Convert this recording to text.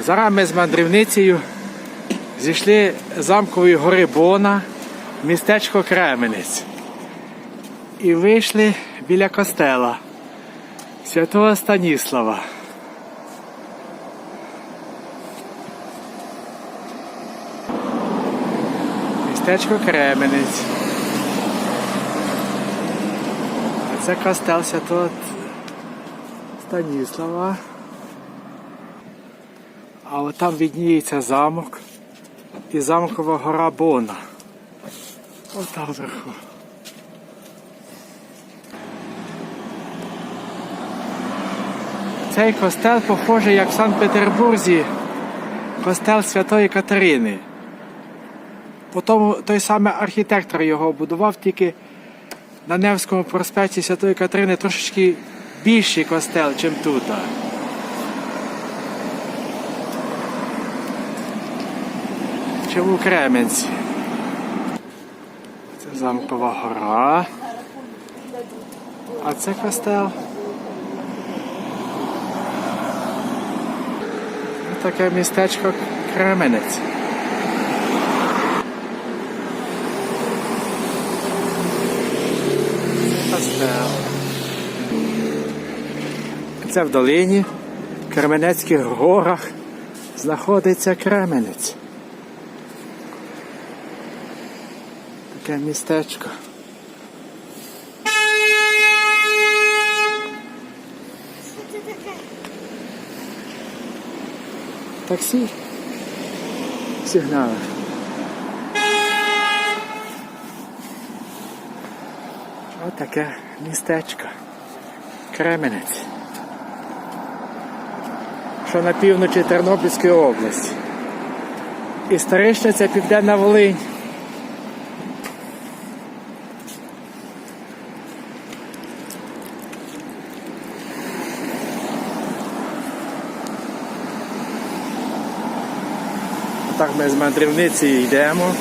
Зараз ми з мандрівницею зійшли з замкової гори Бона, містечко Кременець. І вийшли біля костела святого Станіслава. Містечко Кременець. А це костел святого Станіслава. А от там відніється замок і замкова гора Бона. От там вверху. Цей костел похожий, як в Санкт-Петербурзі, костел Святої Катерини. Потім той самий архітектор його будував, тільки на Невському проспекті Святої Катерини трошечки більший костел, ніж тут. Чому Кременці? Це замкова гора. А це костел. Таке містечко Кременець. Костел. Це в долині, в Кременецьких горах знаходиться Кременець. Таке містечко. Що це таке? Таксі. Сигнали. Ось таке містечко. Кременець. Що на півночі Тернопільської області. Історично це Південна Волинь. Так ми з мандрівниці йдемо.